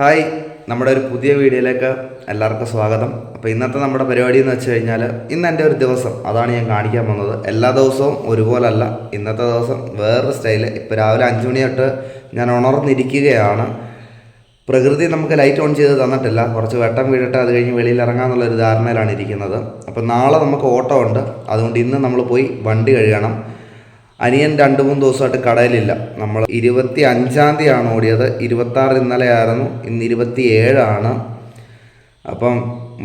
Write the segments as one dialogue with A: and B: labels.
A: Hi നമ്മുടെ ഒരു പുതിയ വീഡിയോയിലേക്ക് എല്ലാവർക്കും സ്വാഗതം. അപ്പോൾ ഇന്നത്തെ നമ്മുടെ പരിപാടി എന്ന് വെച്ച് കഴിഞ്ഞാൽ ഇന്ന് എന്റെ ഒരു ദിവസം അതാണ് ഞാൻ കാണിക്കാൻ വന്നത് എല്ലാ ദിവസവും ഒരുപോലല്ല. ഇന്നത്തെ ദിവസം വേറൊരു സ്റ്റൈൽ. ഇപ്പോൾ രാവിലെ അഞ്ച് മണി തൊട്ട് ഞാൻ ഉണർന്നിരിക്കുകയാണ്. പ്രകൃതി നമുക്ക് ലൈറ്റ് ഓൺ ചെയ്ത് തന്നിട്ടില്ല. കുറച്ച് വെട്ടം വീഴട്ടെ അത് കഴിഞ്ഞ് വെളിയിൽ ഇറങ്ങാമെന്നുള്ളൊരു ധാരണയിലാണ് ഇരിക്കുന്നത്. അപ്പോൾ നാളെ നമുക്ക് ഓട്ടോ ഉണ്ട്. അതുകൊണ്ട് ഇന്ന് നമ്മൾ പോയി വണ്ടി കഴുകണം. അനിയൻ രണ്ട് മൂന്ന് ദിവസമായിട്ട് കടയിലില്ല. നമ്മൾ ഇരുപത്തി അഞ്ചാം തീയതിയാണ് ഓടിയത്. ഇന്നലെ ആയിരുന്നു ഇന്ന് ഇരുപത്തി ഏഴാണ് അപ്പം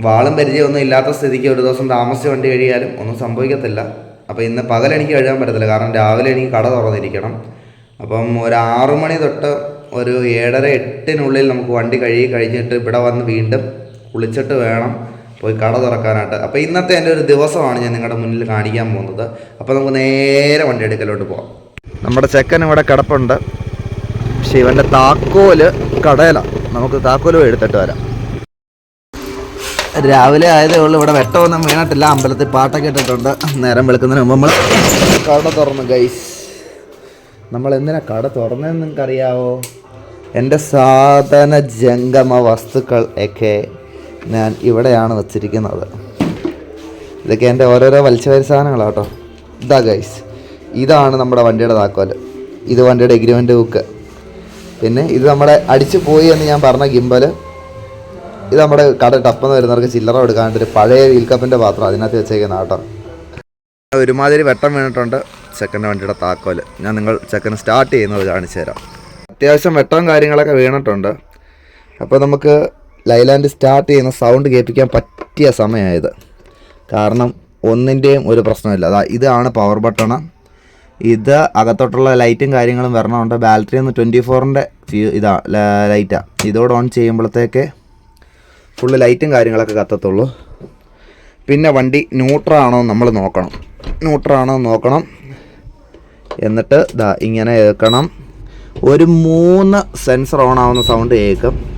A: വാളും പരിചയമൊന്നും ഇല്ലാത്ത സ്ഥിതിക്ക് ഒരു ദിവസം താമസിച്ച് വണ്ടി കഴിയാലും ഒന്നും സംഭവിക്കത്തില്ല. അപ്പോൾ ഇന്ന് പകൽ എനിക്ക് കഴിയാൻ പറ്റത്തില്ല. കാരണം രാവിലെ എനിക്ക് കട തുറന്നിരിക്കണം. അപ്പം ഒരു ആറു മണി തൊട്ട് ഒരു ഏഴര എട്ടിനുള്ളിൽ നമുക്ക് വണ്ടി കഴുകി കഴിഞ്ഞിട്ട് ഇവിടെ വന്ന് വീണ്ടും കുളിച്ചിട്ട് വേണം. പോയി കട തുറക്കാനായിട്ട്. അപ്പോൾ ഇന്നത്തെ എന്റെ ഒരു ദിവസമാണ് ഞാൻ നിങ്ങളുടെ മുന്നിൽ കാണിക്കാൻ പോകുന്നത്. അപ്പോൾ നമുക്ക് നേരെ വണ്ടി എടുക്കലോട്ട് പോകാം നമ്മുടെ ചെക്കൻ ഇവിടെ കിടപ്പുണ്ട്. പക്ഷേ ഇവന്റെ താക്കോൽ കടയിലാണ് നമുക്ക് താക്കോൽ എടുത്തിട്ട് വരാം. രാവിലെ ആയതേ ഉള്ളൂ. ഇവിടെ വെട്ടമൊന്നും വീണിട്ടില്ല. അമ്പലത്തിൽ പാട്ടൊക്കെ ഇട്ടിട്ടുണ്ട്. നേരം വെളുക്കുന്നതിന് മുമ്പ് നമ്മൾ കട തുറന്നു. ഗൈസ് നമ്മൾ എന്തിനാ കട തുറന്നതെന്ന് നിങ്ങൾക്കറിയാവോ? എന്റെ സാധന ജംഗമ വസ്തുക്കൾ ഒക്കെ ഞാൻ ഇവിടെയാണ് വച്ചിരിക്കുന്നത്. ഇതൊക്കെ എന്റെ ഓരോരോ വലിച്ചുവരി സാധനങ്ങളാണ് കേട്ടോ ഇതാ ഗൈസ് ഇതാണ് നമ്മുടെ വണ്ടിയുടെ താക്കോൽ. ഇത് വണ്ടിയുടെ എഗ്രിമെന്റ് ബുക്ക് പിന്നെ ഇത് നമ്മുടെ അടിച്ചു പോയി എന്ന് ഞാൻ പറഞ്ഞ ഗിമ്പൽ ഇത് നമ്മുടെ കട ടപ്പെന്ന് വരുന്നവർക്ക് ചില്ലറ കൊടുക്കാനായിട്ട് ഒരു പഴയ വീൽ കപ്പിന്റെ പാത്രം അതിനകത്ത് വെച്ചേക്കുന്ന കേട്ടോ ഒരുമാതിരി വെട്ടം വീണിട്ടുണ്ട് ചെക്കന്റെ വണ്ടിയുടെ താക്കോൽ ഞാൻ നിങ്ങൾ ചെക്കൻ സ്റ്റാർട്ട് ചെയ്യുന്നത് കാണിച്ചു തരാം. അത്യാവശ്യം വെട്ടവും കാര്യങ്ങളൊക്കെ വീണിട്ടുണ്ട്. അപ്പോൾ നമുക്ക് ലൈലാൻഡ് സ്റ്റാർട്ട് ചെയ്യുന്ന സൗണ്ട് കേൾപ്പിക്കാൻ പറ്റിയ സമയമായത്. കാരണം ഒന്നിന്റെയും ഒരു പ്രശ്നമില്ല. അതാ ഇതാണ് പവർ ബട്ടണ് ഇത് അകത്തോട്ടുള്ള ലൈറ്റും കാര്യങ്ങളും വരണമുണ്ട് ബാറ്ററി ഒന്ന് ട്വന്റി ഫോറിന്റെ ഫ്യൂ ഇതാ ലൈറ്റാണ് ഇതോട് ഓൺ ചെയ്യുമ്പോഴത്തേക്ക് ഫുള്ള് ലൈറ്റും കാര്യങ്ങളൊക്കെ കത്തത്തുള്ളൂ. പിന്നെ വണ്ടി ന്യൂട്രാണോ നമ്മൾ നോക്കണം. ന്യൂട്രാണോ നോക്കണം. എന്നിട്ട് ഇതാ ഇങ്ങനെ കേൾക്കണം ഒരു മൂന്ന് സെൻസർ ഓൺ ആവുന്ന സൗണ്ട് കേൾക്കും.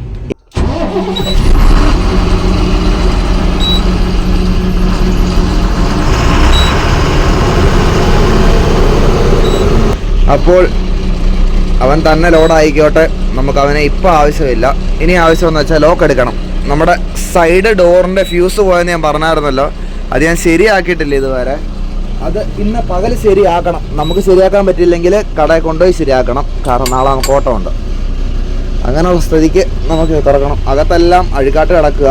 A: അപ്പോൾ അവൻ തന്നെ ലോഡായിക്കോട്ടെ. നമുക്ക് അവനെ ഇപ്പോൾ ആവശ്യമില്ല. ഇനി ആവശ്യമെന്ന് വെച്ചാൽ ലോക്ക് എടുക്കണം. നമ്മുടെ സൈഡ് ഡോറിന്റെ ഫ്യൂസ് പോയെന്ന് ഞാൻ പറഞ്ഞായിരുന്നല്ലോ. അത് ഞാൻ ശരിയാക്കിയിട്ടില്ല ഇതുവരെ. അത് ഇന്ന് പകൽ ശരിയാക്കണം. നമുക്ക് ശരിയാക്കാൻ പറ്റില്ലെങ്കിൽ കടയിൽ കൊണ്ടുപോയി ശരിയാക്കണം. കാരണം നാളെ നമുക്ക് ഓട്ടം ഉണ്ട്. അങ്ങനെയുള്ള സ്ഥിതിക്ക് നമുക്ക് തുറക്കണം. അകത്തെല്ലാം അഴുക്കാട്ട് കിടക്കുക.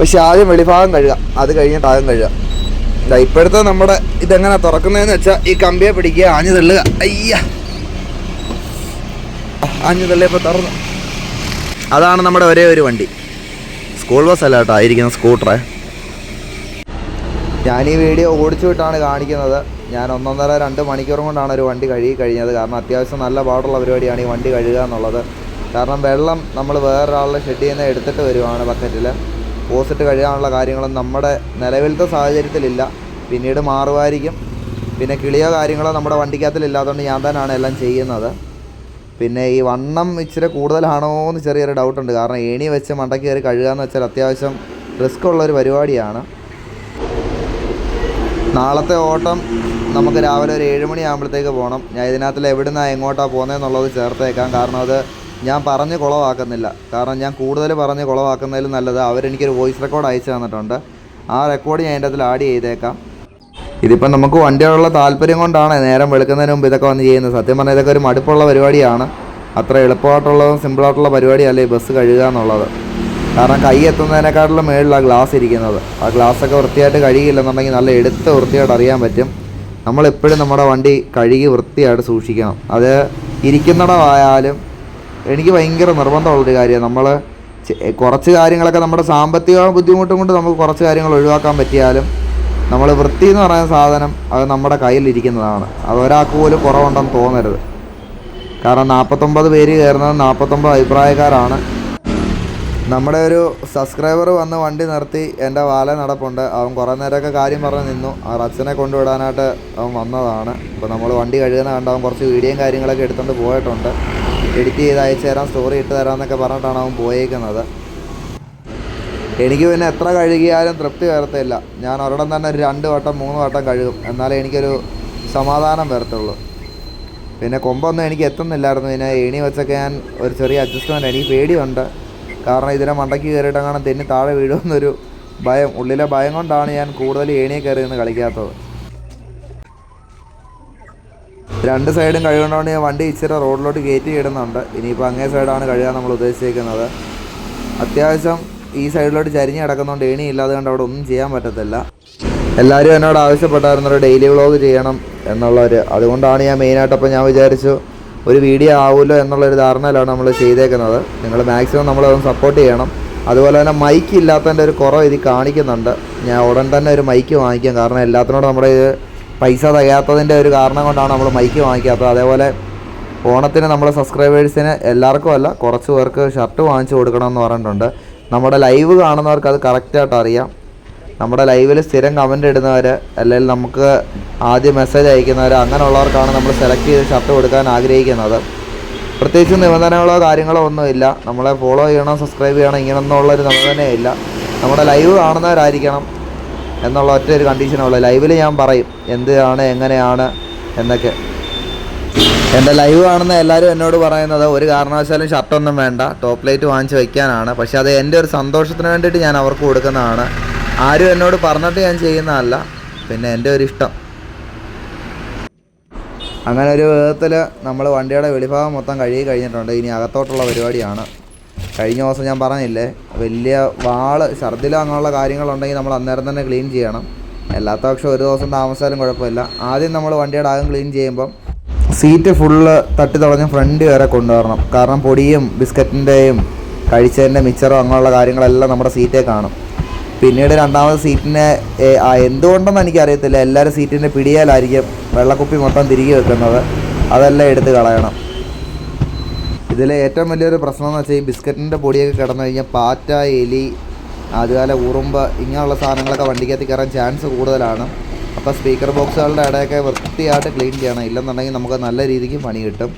A: പക്ഷെ ആദ്യം വെളിഭാഗം കഴുകുക. അത് കഴിഞ്ഞിട്ട് ആദ്യം കഴുകുക. ഇപ്പോഴത്തെ നമ്മുടെ ഇതെങ്ങനെ തുറക്കുന്നതെന്ന് വെച്ചാൽ ഈ കമ്പിയെ പിടിക്കുക ആഞ്ഞു തള്ളുക. അയ്യ. ആഞ്ഞു തള്ളിയപ്പോൾ തുറന്നു. അതാണ് നമ്മുടെ ഒരേ ഒരു വണ്ടി. സ്കൂൾ ബസ് അല്ല കേട്ടോ ആയിരിക്കുന്ന സ്കൂട്ടറെ ഞാൻ ഈ വീഡിയോ ഓടിച്ചു വിട്ടാണ് കാണിക്കുന്നത്. ഞാൻ ഒന്നൊന്നര രണ്ട് മണിക്കൂറും കൊണ്ടാണ് ഒരു വണ്ടി കഴുകി കഴിഞ്ഞത്. കാരണം അത്യാവശ്യം നല്ല പാടുള്ള പരിപാടിയാണ് ഈ വണ്ടി കഴുകുക എന്നുള്ളത്. കാരണം വെള്ളം നമ്മൾ വേറൊരാളുടെ ഷെഡിൽ നിന്ന് എടുത്തിട്ട് വരുവാണ് ബക്കറ്റിൽ പോസിറ്റ് കഴിയാനുള്ള കാര്യങ്ങളും നമ്മുടെ നിലവിലത്തെ സാഹചര്യത്തിലില്ല. പിന്നീട് മാറുമായിരിക്കും. പിന്നെ കിളിയോ കാര്യങ്ങളോ നമ്മുടെ വണ്ടിക്കകത്തിലില്ലാത്തതുകൊണ്ട് ഞാൻ തന്നെയാണ് എല്ലാം ചെയ്യുന്നത്. പിന്നെ ഈ വണ്ണം ഇച്ചിരി കൂടുതലാണോ എന്ന് ചെറിയൊരു ഡൗട്ടുണ്ട് കാരണം ഏണി വെച്ച് മണ്ടയ്ക്ക് കയറി കഴുകുക എന്ന് വെച്ചാൽ അത്യാവശ്യം റിസ്ക് ഉള്ളൊരു പരിപാടിയാണ്. നാളത്തെ ഓട്ടം നമുക്ക് രാവിലെ ഒരു ഏഴ് മണി ആകുമ്പോഴത്തേക്ക് പോകണം. ഞാൻ ഇതിനകത്തിൽ എവിടുന്നാണ് എങ്ങോട്ടാണ് പോകുന്നതെന്നുള്ളത് ചേർത്തേക്കാം. കാരണം അത് ഞാൻ പറഞ്ഞ് കുളവാക്കുന്നില്ല. കാരണം ഞാൻ കൂടുതൽ പറഞ്ഞ് കുളവാക്കുന്നതിൽ നല്ലത് അവരെനിക്കൊരു വോയിസ് റെക്കോർഡ് അയച്ചു തന്നിട്ടുണ്ട്. ആ റെക്കോർഡ് ഞാൻ എന്റെ അതിൽ ആഡ് ചെയ്തേക്കാം. ഇതിപ്പം നമുക്ക് വണ്ടിയോടുള്ള താല്പര്യം കൊണ്ടാണ് നേരം വെളുക്കുന്നതിന് മുമ്പ് ഇതൊക്കെ വന്ന് ചെയ്യുന്നത്. സത്യം പറഞ്ഞാൽ ഇതൊക്കെ ഒരു മടുപ്പുള്ള പരിപാടിയാണ്. അത്ര എളുപ്പമായിട്ടുള്ളതും സിമ്പിളായിട്ടുള്ള പരിപാടിയല്ല ഈ ബസ് കഴുകുക എന്നുള്ളത്. കാരണം കൈ എത്തുന്നതിനെക്കാട്ടിലും മേളിലാണ് ഗ്ലാസ് ഇരിക്കുന്നത്. ആ ഗ്ലാസ്സൊക്കെ വൃത്തിയായിട്ട് കഴുകിയില്ലെന്നുണ്ടെങ്കിൽ നല്ല എടുത്ത് വൃത്തിയായിട്ട് അറിയാൻ പറ്റും. നമ്മളെപ്പോഴും നമ്മുടെ വണ്ടി കഴുകി വൃത്തിയായിട്ട് സൂക്ഷിക്കണം. അത് ഇരിക്കുന്നിടമായാലും എനിക്ക് ഭയങ്കര നിർബന്ധമുള്ളൊരു കാര്യമാണ്. നമ്മൾ കുറച്ച് കാര്യങ്ങളൊക്കെ നമ്മുടെ സാമ്പത്തിക ബുദ്ധിമുട്ടും കൊണ്ട് നമുക്ക് കുറച്ച് കാര്യങ്ങൾ ഒഴിവാക്കാൻ പറ്റിയാലും നമ്മൾ വൃത്തി എന്ന് പറയുന്ന സാധനം അത് നമ്മുടെ കയ്യിലിരിക്കുന്നതാണ് അത് ഒരാൾക്ക് പോലും കുറവുണ്ടെന്ന് തോന്നരുത്. കാരണം നാൽപ്പത്തൊമ്പത് പേര് കയറുന്നത് നാൽപ്പത്തൊമ്പത് അഭിപ്രായക്കാരാണ്. നമ്മുടെ ഒരു സബ്സ്ക്രൈബർ വന്ന് വണ്ടി നിർത്തി എന്റെ വാല നടപ്പുണ്ട് അവൻ കുറേ നേരമൊക്കെ കാര്യം പറഞ്ഞ് നിന്നു. ആ റച്ചനെ കൊണ്ടുവിടാനായിട്ട് അവൻ വന്നതാണ്. അപ്പോൾ നമ്മൾ വണ്ടി കഴുകുന്ന കണ്ട് അവൻ കുറച്ച് വീഡിയോയും കാര്യങ്ങളൊക്കെ എടുത്തുകൊണ്ട് പോയിട്ടുണ്ട്. എഡിറ്റ് ചെയ്ത് അയച്ചു തരാം സ്റ്റോറി ഇട്ട് തരാം എന്നൊക്കെ പറഞ്ഞിട്ടാണ് അവൻ പോയേക്കുന്നത്. എനിക്ക് പിന്നെ എത്ര കഴുകിയാലും തൃപ്തി വരത്തില്ല. ഞാൻ ഒരിടം തന്നെ ഒരു രണ്ട് വട്ടം മൂന്ന് വട്ടം കഴുകും. എന്നാലേ എനിക്കൊരു സമാധാനം വരത്തുള്ളൂ. പിന്നെ കൊമ്പൊന്നും എനിക്ക് എത്തുന്നില്ലായിരുന്നു. പിന്നെ ഏണി വെച്ചൊക്കെ ഞാൻ ഒരു ചെറിയ അഡ്ജസ്റ്റ്മെന്റ് എനിക്ക് പേടിയുണ്ട്. കാരണം ഇതിനെ മണ്ടയ്ക്ക് കയറിയിട്ട് തെന്നി താഴെ വീഴുമെന്നൊരു ഭയം ഉള്ളിലെ ഭയം കൊണ്ടാണ് ഞാൻ കൂടുതൽ ഏണിയെ കയറി നിന്ന് കളിക്കാത്തത്. രണ്ട് സൈഡും കഴുകണോണ്ട് ഞാൻ വണ്ടി ഇച്ചിരി റോഡിലോട്ട് കയറ്റി ഇടുന്നുണ്ട്. ഇനിയിപ്പോൾ അങ്ങേ സൈഡാണ് കഴുകാൻ നമ്മൾ ഉദ്ദേശിച്ചിരിക്കുന്നത്. അത്യാവശ്യം ഈ സൈഡിലോട്ട് ചരിഞ്ഞ് കിടക്കുന്നതുകൊണ്ട് ഏണി ഇല്ലാതെ കൊണ്ട് അവിടെ ഒന്നും ചെയ്യാൻ പറ്റത്തില്ല. എല്ലാവരും എന്നോട് ആവശ്യപ്പെട്ടായിരുന്നു ഒരു ഡെയിലി വ്ളോഗ് ചെയ്യണം എന്നുള്ളൊരു. അതുകൊണ്ടാണ് ഞാൻ മെയിനായിട്ട് അപ്പോൾ ഞാൻ വിചാരിച്ചു ഒരു വീഡിയോ ആവുമല്ലോ എന്നുള്ളൊരു ധാരണയിലാണ് നമ്മൾ ചെയ്തേക്കുന്നത്. നിങ്ങൾ മാക്സിമം നമ്മളതൊന്ന് സപ്പോർട്ട് ചെയ്യണം. അതുപോലെ തന്നെ മൈക്ക് ഇല്ലാത്തതിന്റെ ഒരു കുറവ് ഇത് കാണിക്കുന്നുണ്ട്. ഞാൻ ഉടൻ തന്നെ ഒരു മൈക്ക് വാങ്ങിക്കാം. കാരണം എല്ലാത്തിനോടും നമ്മുടെ ഇത് പൈസ തികയാത്തതിന്റെ ഒരു കാരണം കൊണ്ടാണ് നമ്മൾ മൈക്ക് വാങ്ങിക്കാത്തത്. അതേപോലെ ഓണത്തിന് നമ്മുടെ സബ്സ്ക്രൈബേഴ്സിന് എല്ലാവർക്കും അല്ല കുറച്ച് പേർക്ക് ഷർട്ട് വാങ്ങിച്ചു കൊടുക്കണം എന്ന് പറഞ്ഞിട്ടുണ്ട്. നമ്മുടെ ലൈവ് കാണുന്നവർക്ക് അത് കറക്റ്റായിട്ട് അറിയാം. നമ്മുടെ ലൈവിൽ സ്ഥിരം കമന്റ് ഇടുന്നവർ അല്ലെങ്കിൽ നമുക്ക് ആദ്യം മെസ്സേജ് അയക്കുന്നവർ അങ്ങനെയുള്ളവർക്കാണ് നമ്മൾ സെലക്ട് ചെയ്ത് ഷർട്ട് കൊടുക്കാൻ ആഗ്രഹിക്കുന്നത്. പ്രത്യേകിച്ച് നിബന്ധനകളോ കാര്യങ്ങളോ ഒന്നുമില്ല. നമ്മളെ ഫോളോ ചെയ്യണം സബ്സ്ക്രൈബ് ചെയ്യണം ഇങ്ങനെയൊന്നുള്ളൊരു നിബന്ധനയില്ല. നമ്മുടെ ലൈവ് കാണുന്നവരായിരിക്കണം. എന്നുള്ള ഒറ്റ ഒരു കണ്ടീഷനുള്ളൂ ലൈവിൽ ഞാൻ പറയും എന്താണ് എങ്ങനെയാണ് എന്നൊക്കെ. എന്റെ ലൈവ് കാണുന്ന എല്ലാവരും എന്നോട് പറയുന്നത് ഒരു കാരണവശാലും ഷർട്ടൊന്നും വേണ്ട ടോപ്പ് ലൈറ്റ് വാങ്ങിച്ച് വെക്കാനാണ്. പക്ഷെ അത് എന്റെ ഒരു സന്തോഷത്തിന് വേണ്ടിയിട്ട് ഞാൻ അവർക്ക് കൊടുക്കുന്നതാണ്. ആരും എന്നോട് പറഞ്ഞിട്ട് ഞാൻ ചെയ്യുന്നതല്ല പിന്നെ എന്റെ ഒരു ഇഷ്ടം. അങ്ങനെ ഒരു വിധത്തിൽ നമ്മൾ വണ്ടിയുടെ വെളിഭാഗം മൊത്തം കഴുകി കഴിഞ്ഞിട്ടുണ്ട്. ഇനി അകത്തോട്ടുള്ള പരിപാടിയാണ്. കഴിഞ്ഞ ദിവസം ഞാൻ പറഞ്ഞില്ലേ വലിയ വാൾ ഛർദിലോ അങ്ങനെയുള്ള കാര്യങ്ങളുണ്ടെങ്കിൽ നമ്മൾ അന്നേരം തന്നെ ക്ലീൻ ചെയ്യണം. അല്ലാത്ത പക്ഷം ഒരു ദിവസം താമസിച്ചാലും കുഴപ്പമില്ല. ആദ്യം നമ്മൾ വണ്ടിയുടെ ആകും ക്ലീൻ ചെയ്യുമ്പം സീറ്റ് ഫുള്ള് തട്ടി തുടഞ്ഞ് ഫ്രണ്ട് വരെ കൊണ്ടുവരണം. കാരണം പൊടിയും ബിസ്ക്കറ്റിന്റെയും കഴിച്ചതിന്റെ മിച്ചറും അങ്ങനെയുള്ള കാര്യങ്ങളെല്ലാം നമ്മുടെ സീറ്റേ കാണും. പിന്നീട് രണ്ടാമത് സീറ്റിനെ എന്തുകൊണ്ടെന്ന് എനിക്കറിയത്തില്ല. എല്ലാവരും സീറ്റിന്റെ പിടിയാലായിരിക്കും വെള്ളക്കുപ്പി മൊത്തം തിരികെ വെക്കുന്നത്. അതെല്ലാം എടുത്ത് കളയണം. ഇതിലെ ഏറ്റവും വലിയൊരു പ്രശ്നം എന്ന് വെച്ചാൽ ഈ ബിസ്ക്കറ്റിന്റെ പൊടിയൊക്കെ കിടന്നു കഴിഞ്ഞാൽ പാറ്റ എലി അതുപോലെ ഉറുമ്പ് ഇങ്ങനെയുള്ള സാധനങ്ങളൊക്കെ വണ്ടിക്കകത്ത് കയറാൻ ചാൻസ് കൂടുതലാണ്. അപ്പോൾ സ്പീക്കർ ബോക്സുകളുടെ ഇടയൊക്കെ വൃത്തിയായിട്ട് ക്ലീൻ ചെയ്യണം. ഇല്ലെന്നുണ്ടെങ്കിൽ നമുക്ക് നല്ല രീതിക്ക് പണി കിട്ടും.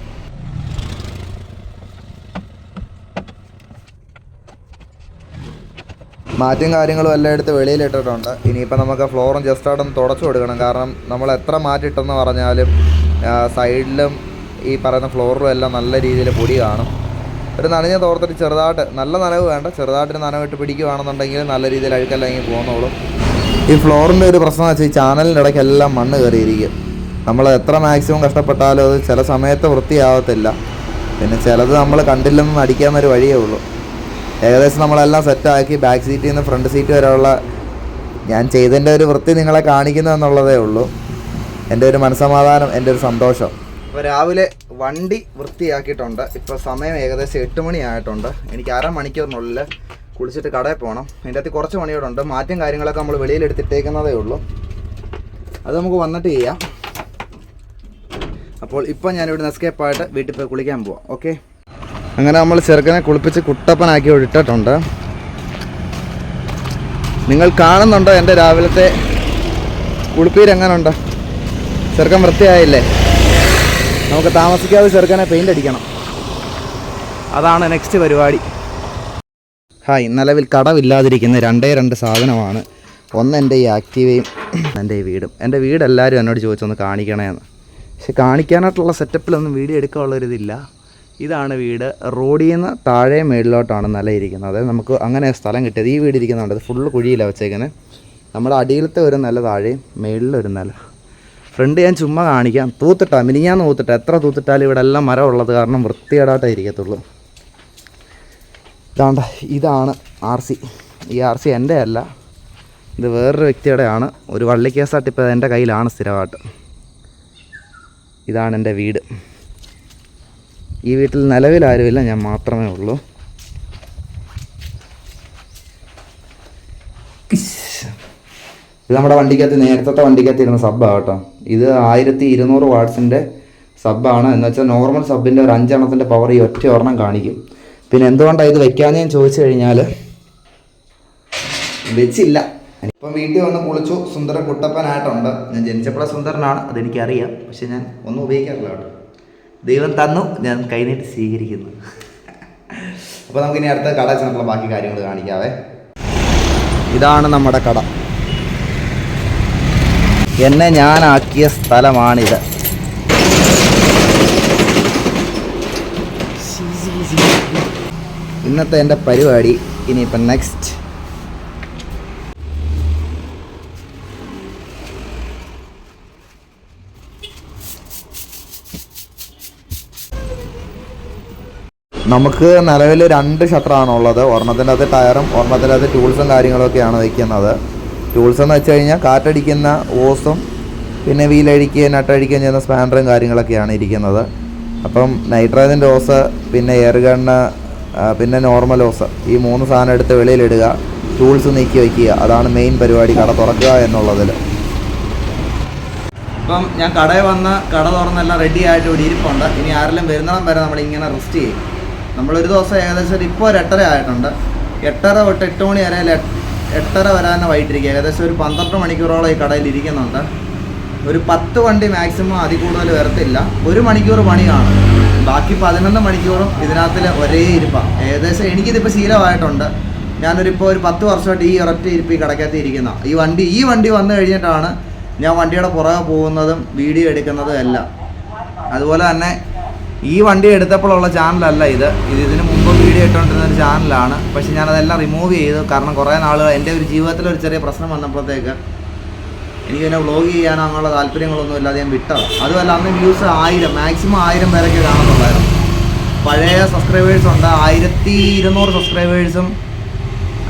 A: മാറ്റും കാര്യങ്ങളും എല്ലാം എടുത്ത് വെളിയിലിട്ടിട്ടുണ്ട്. ഇനിയിപ്പോൾ നമുക്ക് ഫ്ലോറും ജസ്റ്റ് അവിടെ തുടച്ചു കൊടുക്കണം. കാരണം നമ്മൾ എത്ര മാറ്റിട്ടെന്ന് പറഞ്ഞാലും സൈഡിലും ഈ പറയുന്ന ഫ്ലോറിലും എല്ലാം നല്ല രീതിയിൽ പൊടി കാണും. ഒരു നനഞ്ഞ തോർത്തിട്ട് ചെറുതായിട്ട് നല്ല നനവ് വേണ്ട. ചെറുതായിട്ട് നനവിട്ട് പിടിക്കുകയാണെന്നുണ്ടെങ്കിൽ നല്ല രീതിയിൽ അഴുക്കെല്ലാം ഇങ്ങനെ പോകുന്നുള്ളൂ ഈ ഫ്ലോറിന്റെ ഒരു പ്രശ്നം വെച്ചാൽ ഈ ചാനലിന്റെ ഇടയ്ക്ക് എല്ലാം മണ്ണ് കയറിയിരിക്കും. നമ്മൾ എത്ര മാക്സിമം കഷ്ടപ്പെട്ടാലും അത് ചില സമയത്ത് വൃത്തിയാവത്തില്ല. പിന്നെ ചിലത് നമ്മൾ കണ്ടില്ലെന്ന് നടിക്കാവുന്നൊരു വഴിയേ ഉള്ളൂ. ഏകദേശം നമ്മളെല്ലാം സെറ്റാക്കി ബാക്ക് സീറ്റിൽ നിന്ന് ഫ്രണ്ട് സീറ്റ് വരെയുള്ള ഞാൻ ചെയ്തതിന്റെ ഒരു വൃത്തി നിങ്ങളെ കാണിക്കുന്നു എന്നുള്ളതേ ഉള്ളൂ. എന്റെ ഒരു മനസമാധാനം എന്റെ ഒരു സന്തോഷം. ഇപ്പോൾ രാവിലെ വണ്ടി വൃത്തിയാക്കിയിട്ടുണ്ട്. ഇപ്പോൾ സമയം ഏകദേശം എട്ട് മണിയായിട്ടുണ്ട്. എനിക്ക് അരമണിക്കൂറിനുള്ളിൽ കുളിച്ചിട്ട് കടയിൽ പോകണം അതിന്റെ അകത്ത് കുറച്ച് പണിയോടുണ്ട്. മാറ്റം കാര്യങ്ങളൊക്കെ നമ്മൾ വെളിയിലെടുത്തിട്ടേക്കുന്നതേ ഉള്ളൂ. അത് നമുക്ക് വന്നിട്ട് ചെയ്യാം. അപ്പോൾ ഇപ്പോൾ ഞാനിവിടെ എസ്കേപ്പായിട്ട് വീട്ടിൽ പോയി കുളിക്കാൻ പോവാം. ഓക്കെ അങ്ങനെ നമ്മൾ ചെറുക്കനെ കുളിപ്പിച്ച് കുട്ടപ്പനാക്കി ഇട്ടിട്ടുണ്ട്. നിങ്ങൾ കാണുന്നുണ്ടോ എന്റെ രാവിലത്തെ കുളിപ്പീരെങ്ങനുണ്ട് ചെറുക്കൻ വൃത്തിയായില്ലേ? നമുക്ക് താമസിക്കാതെ ചെറുക്കനെ പെയിന്റ് അടിക്കണം. അതാണ് നെക്സ്റ്റ് പരിപാടി. ഹായ് നിലവിൽ കടവില്ലാതിരിക്കുന്ന രണ്ടേ രണ്ട് സാധനമാണ്. ഒന്ന് എന്റെ ഈ ആക്റ്റീവയും എന്റെ ഈ വീടും. എന്റെ വീട് എല്ലാവരും എന്നോട് ചോദിച്ചൊന്ന് കാണിക്കണേന്ന്. പക്ഷെ കാണിക്കാനായിട്ടുള്ള സെറ്റപ്പിലൊന്നും വീഡിയോ എടുക്കാനുള്ളൊരിതില്ല ഇതാണ് വീട്. റോഡിൽ നിന്ന് താഴെ മേളിലോട്ടാണ് നില ഇരിക്കുന്നത് നമുക്ക് അങ്ങനെ സ്ഥലം കിട്ടിയത്. ഈ വീട് ഇരിക്കുന്നുണ്ട് അത് ഫുള്ള് കുഴിയിലാണ് വെച്ചേക്കുന്നത് നമ്മുടെ അടിയിലത്തെ ഒരു നില താഴെയും മേളിലൊരു നില. ഫ്രണ്ട് ഞാൻ ചുമ്മാ കാണിക്കാം. തൂത്തിട്ടാ മിനിഞ്ഞാന്ന് തൂത്തിട്ട. എത്ര തൂത്തിട്ടാലും ഇവിടെ എല്ലാം മരം ഉള്ളത് കാരണം വൃത്തികേടായിട്ടേ ഇരിക്കത്തുള്ളൂ. ഇതാണ്ട ഇതാണ് ആർ സി. ഈ ആർ സി എന്റെ അല്ല. ഇത് വേറൊരു വ്യക്തിയുടെയാണ്. ഒരു വള്ളിക്കേസായിട്ട് ഇപ്പോൾ എന്റെ കയ്യിലാണ് സ്ഥിരമായിട്ട്. ഇതാണ് എന്റെ വീട്. ഈ വീട്ടിൽ നിലവിൽ ആരുമില്ല ഞാൻ മാത്രമേ ഉള്ളൂ. ഇത് നമ്മുടെ വണ്ടിക്കകത്ത് നേരത്തെ വണ്ടിക്കകത്ത് ഇരുന്ന സബ്ബാണ് കേട്ടോ. ഇത് ആയിരത്തി ഇരുന്നൂറ് വാട്ട്സിന്റെ സബ്ബാണ്. എന്ന് വെച്ചാൽ നോർമൽ സബ്ബിന്റെ ഒരു അഞ്ചെണ്ണത്തിന്റെ പവർ ഈ ഒറ്റ ഒരെണ്ണം കാണിക്കും. പിന്നെ എന്തുകൊണ്ടാണ് ഇത് വെക്കാന്ന് ഞാൻ ചോദിച്ചു കഴിഞ്ഞാൽ വെച്ചില്ല. ഇപ്പം വീട്ടിൽ വന്ന് കുളിച്ചു. സുന്ദര കുട്ടപ്പനായിട്ടുണ്ട്. ഞാൻ ജനിച്ചപ്പോഴെ സുന്ദരനാണ്. അതെനിക്കറിയാം. പക്ഷെ ഞാൻ ഒന്നും ഉപയോഗിക്കാറില്ല കേട്ടോ. ദൈവം തന്നു. ഞാൻ കൈനീട്ട് സ്വീകരിക്കുന്നു. അപ്പോൾ നമുക്കിനി അടുത്ത കട ചെന്നുള്ള ബാക്കി കാര്യങ്ങൾ കാണിക്കാവേ. ഇതാണ് നമ്മുടെ കട. എന്നെ ഞാനാക്കിയ സ്ഥലമാണിത്. ഇന്നത്തെ എന്റെ പരിപാടി ഇനിയിപ്പം നെക്സ്റ്റ് നമുക്ക് നിലവിൽ രണ്ട് ഷട്ടറാണുള്ളത്. ഒരെണ്ണത്തിന്റെ അത് ടയറും ഒരെണ്ണത്തിന്റെ അത് ടൂൾസും കാര്യങ്ങളൊക്കെയാണ് വയ്ക്കുന്നത് ടൂൾസ് എന്ന് വെച്ച് കഴിഞ്ഞാൽ കാറ്റടിക്കുന്ന ഓസും പിന്നെ വീലഴിക്കുകയും നട്ടഴിക്കുകയും ചെയ്യുന്ന സ്പാൻഡറും കാര്യങ്ങളൊക്കെയാണ് ഇരിക്കുന്നത്. അപ്പം നൈട്രജന്റെ ഓസ് പിന്നെ എയർ ഗണ്ണ് പിന്നെ നോർമൽ ഓസ് ഈ മൂന്ന് സാധനം എടുത്ത് വെളിയിലിടുക ടൂൾസ് നീക്കി വയ്ക്കുക അതാണ് മെയിൻ പരിപാടി കട തുറക്കുക എന്നുള്ളതിൽ. ഇപ്പം ഞാൻ കടയിൽ വന്ന് കട തുറന്നെല്ലാം റെഡി ആയിട്ട് ഇവിടെ ഇരിപ്പുണ്ട്. ഇനി ആരെല്ലാം വരുന്നിടം വരെ നമ്മൾ ഇങ്ങനെ റെസ്റ്റ് ചെയ്യും. നമ്മളൊരു ദിവസം ഏകദേശം ഇപ്പോൾ ഒരു എട്ടര ആയിട്ടുണ്ട്. എട്ടര തൊട്ട് എട്ട് മണി വരെ എട്ടര വരാൻ വൈകിട്ടിരിക്കുക ഏകദേശം ഒരു പന്ത്രണ്ട് മണിക്കൂറോളം ഈ കടയിൽ ഇരിക്കുന്നുണ്ട്. ഒരു പത്ത് വണ്ടി മാക്സിമം അതിൽ കൂടുതൽ വരത്തില്ല. ഒരു മണിക്കൂർ പണി കാണും ബാക്കി പതിനൊന്ന് മണിക്കൂറും ഇതിനകത്തിൽ ഒരേ ഇരിപ്പാണ് ഏകദേശം എനിക്കിതിപ്പോൾ ശീലമായിട്ടുണ്ട്. ഞാനൊരിപ്പോൾ ഒരു പത്ത് വർഷമായിട്ട് ഈ ഒരൊറ്റ ഇരിപ്പ് ഈ കടക്കകത്ത് ഇരിക്കുന്ന. ഈ വണ്ടി ഈ വണ്ടി വന്നു കഴിഞ്ഞിട്ടാണ് ഞാൻ വണ്ടിയുടെ പുറകെ പോകുന്നതും വീഡിയോ എടുക്കുന്നതും എല്ലാം. അതുപോലെ തന്നെ ഈ വണ്ടി എടുത്തപ്പോഴുള്ള ചാനലല്ല ഇത്. ഇത് ഇതിന് മുമ്പ് വീഡിയോ ഇട്ടുകൊണ്ടിരുന്ന ഒരു ചാനലാണ് പക്ഷെ ഞാനതെല്ലാം റിമൂവ് ചെയ്തു. കാരണം കുറേ നാളുകൾ എന്റെ ഒരു ജീവിതത്തിൽ ഒരു ചെറിയ പ്രശ്നം വന്നപ്പോഴത്തേക്ക് എനിക്ക് പിന്നെ വ്ളോഗ് ചെയ്യാനോ അങ്ങനെയുള്ള താല്പര്യങ്ങളൊന്നും ഇല്ലാതെ ഞാൻ വിട്ടത് അതുമല്ല അന്ന് വ്യൂസ് ആയിരം മാക്സിമം ആയിരം പേരൊക്കെ കാണുന്നുണ്ടായിരുന്നു. പഴയ സബ്സ്ക്രൈബേഴ്സ് ഉണ്ട്. ആയിരത്തി ഇരുന്നൂറ് സബ്സ്ക്രൈബേഴ്സും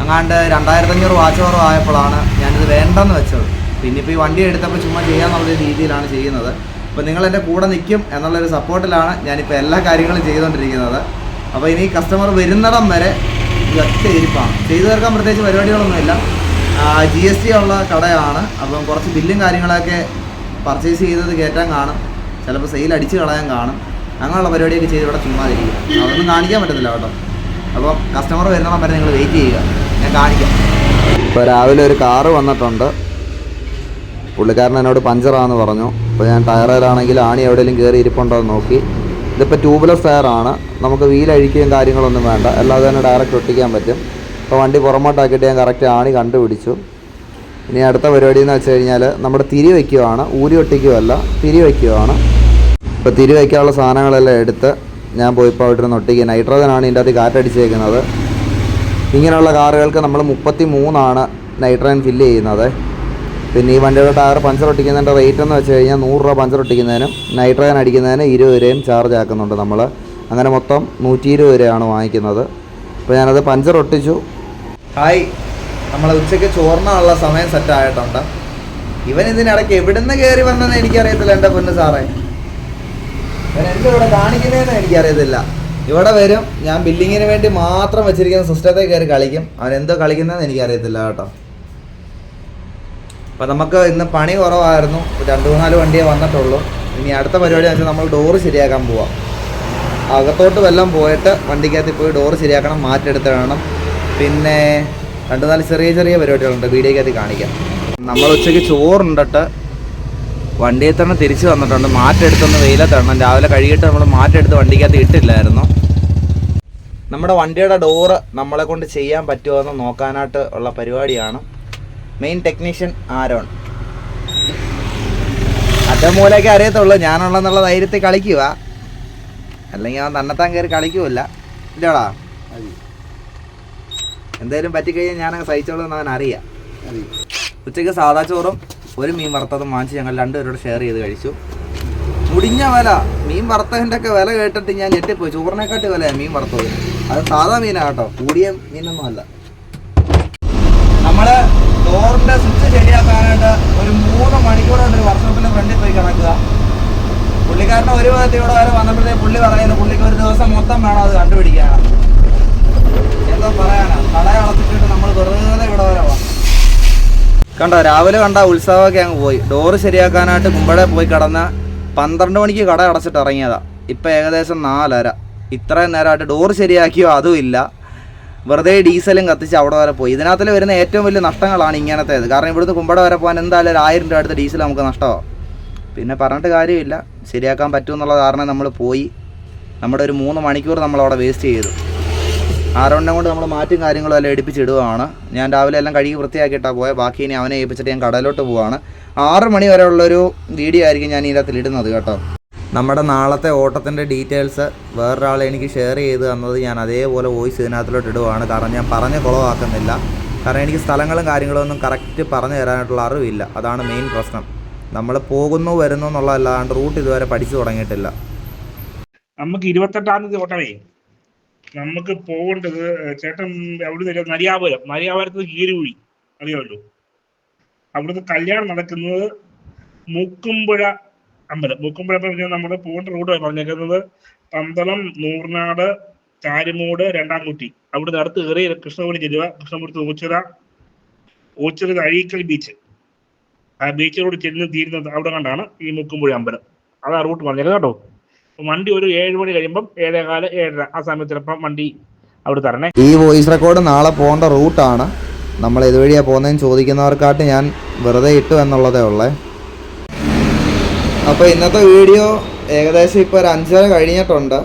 A: അങ്ങാണ്ട് രണ്ടായിരത്തഞ്ഞൂറ് വാച്ച് ഓവർ ആയപ്പോഴാണ് ഞാനിത് വേണ്ടെന്ന് വെച്ചത്. പിന്നെ ഇപ്പോൾ ഈ വണ്ടി എടുത്തപ്പോൾ ചുമ്മാ ചെയ്യാമെന്നുള്ള രീതിയിലാണ് ചെയ്യുന്നത്. അപ്പോൾ നിങ്ങൾ എന്റെ കൂടെ നിൽക്കും എന്നുള്ളൊരു സപ്പോർട്ടിലാണ് ഞാനിപ്പോൾ എല്ലാ കാര്യങ്ങളും ചെയ്തുകൊണ്ടിരിക്കുന്നത്. അപ്പോൾ ഇനി കസ്റ്റമർ വരുന്നിടം വരെ ഒറ്റ ഇരിപ്പാണ്. ചെയ്തു തീർക്കാൻ പ്രത്യേകിച്ച് പരിപാടികളൊന്നുമില്ല. ജി എസ് ടി ഉള്ള കടയാണ്. അപ്പം കുറച്ച് ബില്ലും കാര്യങ്ങളൊക്കെ പർച്ചേസ് ചെയ്തത് കയറ്റാൻ കാണും. ചിലപ്പോൾ സെയിൽ അടിച്ച് കളയാൻ കാണും. അങ്ങനെയുള്ള പരിപാടിയൊക്കെ ചെയ്ത് ഇവിടെ ചുമ്മാതിരിക്കും അതൊന്നും കാണിക്കാൻ പറ്റത്തില്ല കേട്ടോ. അപ്പോൾ കസ്റ്റമർ വരുന്നിടം വരെ നിങ്ങൾ വെയിറ്റ് ചെയ്യുക. ഞാൻ കാണിക്കാം. ഇപ്പോൾ രാവിലെ ഒരു കാറ് വന്നിട്ടുണ്ട്. പുള്ളിക്കാരൻ എന്നോട് പഞ്ചറാന്ന് പറഞ്ഞു. അപ്പോൾ ഞാൻ ടയറിലാണെങ്കിൽ ആണി എവിടെയെങ്കിലും കയറി ഇരിപ്പുണ്ടോ എന്ന് നോക്കി. ഇതിപ്പോൾ ട്യൂബ്ലെസ് ടയറാണ് നമുക്ക് വീൽ അഴിക്കുകയും കാര്യങ്ങളൊന്നും വേണ്ട. അല്ലാതെ തന്നെ ഡയറക്റ്റ് ഒട്ടിക്കാൻ പറ്റും. അപ്പോൾ വണ്ടി പുറമോട്ടാക്കിയിട്ട് ഞാൻ കറക്റ്റ് ആണി കണ്ടുപിടിച്ചു. ഇനി അടുത്ത പരിപാടി എന്ന് വെച്ച് കഴിഞ്ഞാൽ നമ്മുടെ തിരി വയ്ക്കുകയാണ്. ഊരി ഒട്ടിക്കുകയല്ല തിരി വയ്ക്കുകയാണ്. ഇപ്പോൾ തിരി വയ്ക്കാനുള്ള സാധനങ്ങളെല്ലാം എടുത്ത് ഞാൻ പോയി ഇപ്പോൾ അവിടെ നിന്ന് ഒട്ടിക്കുക നൈട്രജനാണ് ഇതിന്റെ അകത്ത് കാറ്റടിച്ചേക്കുന്നത്. ഇങ്ങനെയുള്ള കാറുകൾക്ക് നമ്മൾ മുപ്പത്തി മൂന്നാണ് നൈട്രജൻ ഫില്ല് ചെയ്യുന്നത്. പിന്നെ ഈ വണ്ടിയുടെ ടയർ പഞ്ചർ ഒട്ടിക്കുന്നതിന്റെ റേറ്റ് എന്ന് വെച്ച് കഴിഞ്ഞാൽ നൂറ് രൂപ പഞ്ചർ ഒട്ടിക്കുന്നതിനും നൈട്രജൻ അടിക്കുന്നതിന് ഇരുപത് രൂപയും ചാർജ് ആക്കുന്നുണ്ട് നമ്മൾ അങ്ങനെ മൊത്തം നൂറ്റി ഇരുപത് രൂപയാണ് വാങ്ങിക്കുന്നത്. അപ്പോൾ ഞാനത് പഞ്ചർ ഒട്ടിച്ചു. ഹായ്. നമ്മൾ ഉച്ചയ്ക്ക് ചോറിനുള്ള സമയം സെറ്റ് ആയിട്ടുണ്ട്. ഇവൻ ഇതിനിടയ്ക്ക് എവിടുന്ന് കയറി വന്നെന്ന് എനിക്കറിയത്തില്ല എന്റെ പൊന്ന് സാറേ. ഇവൻ എന്റെ ഇവിടെ കാണിക്കുന്നതെന്ന് എനിക്കറിയത്തില്ല. ഇവിടെ വരും ഞാൻ ബില്ലിങ്ങിന് വേണ്ടി മാത്രം വെച്ചിരിക്കുന്ന സിസ്റ്റത്തെ കയറി കളിക്കും. അവൻ എന്തോ കളിക്കുന്നതെന്ന് എനിക്കറിയത്തില്ല കേട്ടോ. അപ്പം നമുക്ക് ഇന്ന് പണി കുറവായിരുന്നു. രണ്ട് മൂന്നാൽ വണ്ടിയേ വന്നിട്ടുള്ളൂ. ഇനി അടുത്ത പരിപാടി വെച്ചാൽ നമ്മൾ ഡോറ് ശരിയാക്കാൻ പോവാം. അകത്തോട്ട് വല്ലതും പോയിട്ട് വണ്ടിക്കകത്ത് പോയി ഡോറ് ശരിയാക്കണം മാറ്റെടുത്ത് വേണം പിന്നെ രണ്ട് നാല് ചെറിയ ചെറിയ പരിപാടികളുണ്ട് വീഡിയോക്കകത്ത് കാണിക്കാം. നമ്മൾ ഉച്ചയ്ക്ക് ചോറുണ്ടിട്ട് വണ്ടിയിൽ തന്നെ തിരിച്ചു വന്നിട്ടുണ്ട്. മാറ്റെടുത്തൊന്ന് വെയിലത്തിടണം രാവിലെ കഴുകിയിട്ട് നമ്മൾ മാറ്റെടുത്ത് വണ്ടിക്കകത്ത് ഇട്ടില്ലായിരുന്നു. നമ്മുടെ വണ്ടിയുടെ ഡോറ് നമ്മളെ കൊണ്ട് ചെയ്യാൻ പറ്റുമോ എന്ന് നോക്കാനായിട്ട് ഉള്ള പരിപാടിയാണ്. Main technician Aaron. അതേ മൂലയൊക്കെ അറിയത്തുള്ളൂ ഞാനുള്ളെന്നുള്ള ധൈര്യത്തിൽ കളിക്കുക. അല്ലെങ്കിൽ അവൻ തന്നെത്താൻ കയറി കളിക്കുമല്ല ഇല്ലടാ? എന്തായാലും പറ്റിക്കഴിഞ്ഞാൽ ഞാനങ്ങ് സഹിച്ചോളൂ എന്ന് അവൻ അറിയാം. ഉച്ചയ്ക്ക് സാധാ ചോറും ഒരു മീൻ വറുത്തതും വാങ്ങിച്ച് ഞങ്ങൾ രണ്ടുപേരോട് ഷെയർ ചെയ്ത് കഴിച്ചു. മുടിഞ്ഞ വില. മീൻ വറുത്തതിന്റെ ഒക്കെ വില കേട്ടിട്ട് ഞാൻ ഞെട്ടിപ്പോയി. ചോറിനെക്കാട്ടി വിലയാണ് മീൻ വറുത്തത്. അത് സാധാ മീനാണ് കേട്ടോ. കൂടിയ മീനൊന്നും അല്ല നമ്മൾ ഡോറിന്റെ സ്വിച്ച് ശരിയാക്കാനായിട്ട് ഒരു മൂന്ന് മണിക്കൂറായിട്ട് ഒരു വർക്ക്ഷോപ്പിന്റെ ഫ്രണ്ടിൽ പോയി കിടക്കുക. പുള്ളിക്കാരനെ ഒരു വിധത്തിൽ ഇവിടെ വരെ വന്നപ്പോഴത്തേക്ക് പുള്ളി പറയുന്നു പുള്ളിക്ക് ഒരു ദിവസം മൊത്തം വേണം അത് കണ്ടുപിടിക്കാനാണ് എന്താ പറയാനാ? കടയെ അടച്ചിട്ട് നമ്മൾ വെറുതെ ഇവിടെ വരെ കണ്ട കണ്ടോ രാവിലെ കണ്ട ഉത്സവമൊക്കെ അങ്ങ് പോയി. ഡോറ് ശരിയാക്കാനായിട്ട് മുമ്പടെ പോയി കിടന്ന പന്ത്രണ്ട് മണിക്ക് കട അടച്ചിട്ട് ഇറങ്ങിയതാ. ഇപ്പം ഏകദേശം നാലര. ഇത്രയും നേരമായിട്ട് ഡോറ് ശരിയാക്കിയോ അതും ഇല്ല. വെറുതെ ഡീസലും കത്തിച്ച് അവിടെ വരെ പോയി. ഇതിനകത്തിൽ വരുന്ന ഏറ്റവും വലിയ നഷ്ടങ്ങളാണ് ഇങ്ങനത്തേത്. കാരണം ഇവിടുന്ന് കുമ്പട വരെ പോകാൻ എന്തായാലും ഒരു ആയിരം രൂപ അടുത്ത് ഡീസൽ നമുക്ക് നഷ്ടമാവും. പിന്നെ പറഞ്ഞിട്ട് കാര്യമില്ല. ശരിയാക്കാൻ പറ്റുമെന്നുള്ള കാരണം നമ്മൾ പോയി. നമ്മുടെ ഒരു മൂന്ന് മണിക്കൂർ നമ്മൾ അവിടെ വേസ്റ്റ് ചെയ്തു. ആറെണ്ണം കൊണ്ട് നമ്മൾ മാറ്റും കാര്യങ്ങളും എല്ലാം എടുപ്പിച്ചിടുകയാണ് ഞാൻ രാവിലെ എല്ലാം കഴുകി വൃത്തിയാക്കിയിട്ടാണ് പോയത് ബാക്കി ഇനി അവനെ ഏൽപ്പിച്ചിട്ട് ഞാൻ കടലോട്ട് പോവാണ്. ആറ് മണി വരെയുള്ളൊരു വീഡിയോ ആയിരിക്കും ഞാൻ ഇതിനകത്തിൽ ഇടുന്നത് കേട്ടോ. നമ്മുടെ നാളത്തെ ഓട്ടത്തിന്റെ ഡീറ്റെയിൽസ് വേറൊരാൾ എനിക്ക് ഷെയർ ചെയ്ത് തന്നത് ഞാൻ അതേപോലെ വോയിസ് ഇതിനകത്തിലോട്ട് ഇടുവാണ്. കാരണം ഞാൻ പറഞ്ഞ് കുളമാക്കുന്നില്ല കാരണം എനിക്ക് സ്ഥലങ്ങളും കാര്യങ്ങളും ഒന്നും കറക്റ്റ് പറഞ്ഞു തരാനായിട്ടുള്ള അറിവില്ല. അതാണ് മെയിൻ പ്രശ്നം. നമ്മൾ പോകുന്നു വരുന്നു എന്നുള്ളതല്ലാണ്ട് റൂട്ട് ഇതുവരെ പഠിച്ചു തുടങ്ങിയിട്ടില്ല.
B: നമുക്ക് ഇരുപത്തെട്ടാം തീയതി ഓട്ടമേ. നമുക്ക് പോകേണ്ടത് ചേട്ടൻ അവിടെ നിന്ന് നരിയാപുരം നരിയാപുരത്ത് കീരുകുഴി. അറിയാമല്ലോ. അവിടുന്ന് കല്യാണം നടക്കുന്നത് മൂക്കുമ്പുഴ അമ്പലം. മൂക്കുമ്പുഴ എന്ന് പറഞ്ഞാൽ നമ്മൾ പോകേണ്ട റൂട്ട് പറഞ്ഞേക്കുന്നത്. പന്തളം നൂർനാട് ചാരിമൂട് രണ്ടാംകുട്ടി. അവിടുന്ന് അടുത്ത് കയറി കൃഷ്ണപുരി ചെല്ലുക. കൃഷ്ണപുരത്ത് ഓച്ചിറ ഓച്ചിറ അഴീക്കൽ ബീച്ച് ആ ബീച്ചിലൂടെ ചെന്ന് തീരുന്നത് അവിടെ കണ്ടാണ് ഈ മുക്കുമ്പുഴ അമ്പലം. അതാ റൂട്ട് പറഞ്ഞേക്കുന്നത് കേട്ടോ. വണ്ടി ഒരു ഏഴ് മണി കഴിയുമ്പം ഏഴേകാൽ ഏഴര ആ സമയത്ത് ചിലപ്പം വണ്ടി അവിടെ തരണേ.
A: ഈ വോയിസ് റെക്കോർഡ് നാളെ പോകേണ്ട റൂട്ടാണ് നമ്മൾ ഇതുവഴിയാണ് പോകുന്നതെന്ന് ചോദിക്കുന്നവർക്കായിട്ട് ഞാൻ വെറുതെ ഇട്ടു എന്നുള്ളതേ ഉള്ളേ. അപ്പോൾ ഇന്നത്തെ വീഡിയോ ഏകദേശം ഇപ്പോൾ ഒരു അഞ്ചര കഴിഞ്ഞിട്ടുണ്ട്.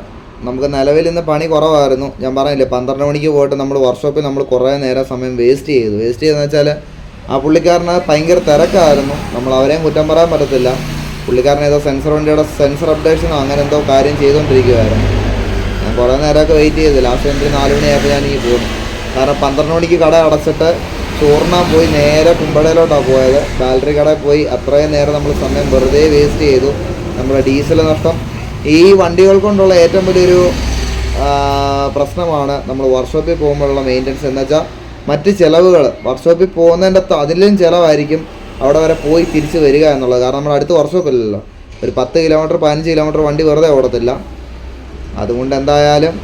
A: നമുക്ക് നിലവിൽ ഇന്ന് പണി കുറവായിരുന്നു. ഞാൻ പറഞ്ഞില്ലേ പന്ത്രണ്ട് മണിക്ക് പോയിട്ട് നമ്മൾ വർക്ക്ഷോപ്പിൽ നമ്മൾ കുറേ നേരം സമയം വേസ്റ്റ് ചെയ്തു. വേസ്റ്റ് ചെയ്തെന്ന് വെച്ചാൽ ആ പുള്ളിക്കാരന് ഭയങ്കര തിരക്കായിരുന്നു. നമ്മൾ അവരെയും കുറ്റം പറയാൻ പറ്റത്തില്ല. പുള്ളിക്കാരൻ ഏതോ സെൻസർ വണ്ടിയുടെ സെൻസർ അപ്ഡേഷനോ അങ്ങനെ എന്തോ കാര്യം ചെയ്തുകൊണ്ടിരിക്കുമായിരുന്നു ഞാൻ കുറേ നേരമൊക്കെ വെയിറ്റ് ചെയ്തു. ലാസ്റ്റ് എനിക്ക് നാല് മണിയായപ്പോൾ ഞാൻ പോന്നു. കാരണം പന്ത്രണ്ട് മണിക്ക് കട അടച്ചിട്ട് ചോറിനാൻ പോയി നേരെ കുമ്പടയിലോട്ടാണ് പോയത്. ബാലറി കടയിൽ പോയി അത്രയും നേരം നമ്മൾ സമയം വെറുതെ വേസ്റ്റ് ചെയ്തു. നമ്മുടെ ഡീസൽ നഷ്ടം. ഈ വണ്ടികൾ കൊണ്ടുള്ള ഏറ്റവും വലിയൊരു പ്രശ്നമാണ് നമ്മൾ വർക്ക്ഷോപ്പിൽ പോകുമ്പോഴുള്ള മെയിന്റനൻസ് എന്ന് വെച്ചാൽ മറ്റ് ചിലവുകൾ വർക്ക്ഷോപ്പിൽ പോകുന്നതിന്റെ അതിലും ചിലവായിരിക്കും അവിടെ വരെ പോയി തിരിച്ച് വരിക എന്നുള്ളത്. കാരണം നമ്മുടെ അടുത്ത് വർക്ക്ഷോപ്പില്ലല്ലോ ഒരു പത്ത് കിലോമീറ്റർ പതിനഞ്ച് കിലോമീറ്റർ വണ്ടി വെറുതെ ഓടത്തില്ല. അതുകൊണ്ട് എന്തായാലും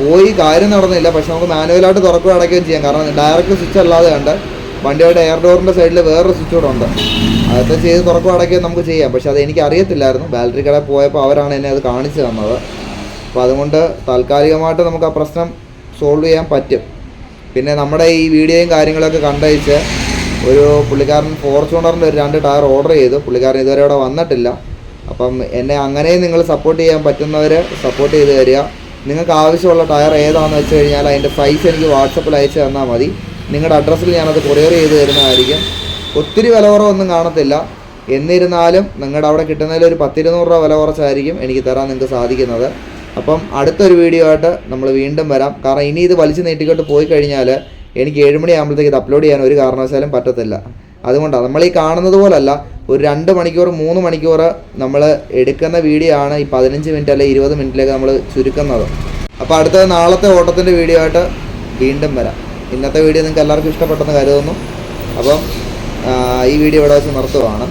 A: പോയി കാര്യം നടന്നില്ല. പക്ഷെ നമുക്ക് മാനുവലായിട്ട് തുറക്കുകയും അടയ്ക്കുകയും ചെയ്യാം. കാരണം ഡയറക്റ്റ് സ്വിച്ച് അല്ലാതെ കണ്ട് വണ്ടിയുടെ എയർ ഡോറിന്റെ സൈഡിൽ വേറൊരു സ്വിച്ച് കൂടെ ഉണ്ട്. അതൊക്കെ ചെയ്ത് തുറക്കുകയും അടയ്ക്കുകയും നമുക്ക് ചെയ്യാം. പക്ഷെ അത് എനിക്ക് അറിയത്തില്ലായിരുന്നു. ബാറ്ററി കടയിൽ പോയപ്പോൾ അവരാണ് എന്നെ അത് കാണിച്ചു തന്നത്. അപ്പോൾ അതുകൊണ്ട് താൽക്കാലികമായിട്ട് നമുക്ക് ആ പ്രശ്നം സോൾവ് ചെയ്യാൻ പറ്റും. പിന്നെ നമ്മുടെ ഈ വീഡിയോയും കാര്യങ്ങളൊക്കെ കണ്ടയച്ച് ഒരു പുള്ളിക്കാരൻ ഫോർച്യൂണറിന്റെ ഒരു രണ്ട് ടയർ ഓർഡർ ചെയ്തു. പുള്ളിക്കാരൻ ഇതുവരെ ഇവിടെ വന്നിട്ടില്ല. അപ്പം എന്നെ അങ്ങനെയും നിങ്ങൾ സപ്പോർട്ട് ചെയ്യാൻ പറ്റുന്നവർ സപ്പോർട്ട് ചെയ്ത് തരിക. നിങ്ങൾക്ക് ആവശ്യമുള്ള ടയർ ഏതാണെന്ന് വെച്ച് കഴിഞ്ഞാൽ അതിന്റെ സൈസ് എനിക്ക് വാട്സപ്പിൽ അയച്ചു തന്നാൽ മതി. നിങ്ങളുടെ അഡ്രസ്സിൽ ഞാനത് കൊറിയർ ചെയ്ത് തരുന്നതായിരിക്കും. ഒത്തിരി വില കുറവൊന്നും കാണത്തില്ല. എന്നിരുന്നാലും നിങ്ങളുടെ അവിടെ കിട്ടുന്നതിൽ ഒരു പത്തിരുന്നൂറ് രൂപ വില കുറച്ചായിരിക്കും എനിക്ക് തരാൻ നിങ്ങൾക്ക് സാധിക്കുന്നത്. അപ്പം അടുത്തൊരു വീഡിയോ ആയിട്ട് നമ്മൾ വീണ്ടും വരാം. കാരണം ഇനി ഇത് വലിച്ചു നീട്ടിക്കൊണ്ട് പോയി കഴിഞ്ഞാൽ എനിക്ക് ഏഴുമണി ആകുമ്പോഴത്തേക്ക് ഇത് അപ്ലോഡ് ചെയ്യാൻ ഒരു കാരണവശാലും പറ്റത്തില്ല. അതുകൊണ്ടാണ് നമ്മൾ ഈ കാണുന്നത് പോലല്ല ഒരു രണ്ട് മണിക്കൂർ മൂന്ന് മണിക്കൂർ നമ്മൾ എടുക്കുന്ന വീഡിയോ ആണ് ഈ പതിനഞ്ച് മിനിറ്റ് അല്ലെങ്കിൽ ഇരുപത് മിനിറ്റിലേക്ക് നമ്മൾ ചുരുക്കുന്നത്. അപ്പോൾ അടുത്ത നാളത്തെ ഓട്ടത്തിന്റെ വീഡിയോ ആയിട്ട് വീണ്ടും വരാം. ഇന്നത്തെ വീഡിയോ നിങ്ങൾക്ക് എല്ലാവർക്കും ഇഷ്ടപ്പെട്ടെന്ന് കരുതുന്നു. അപ്പം ഈ വീഡിയോ ഇവിടെ വെച്ച് നിർത്തുവാണ്.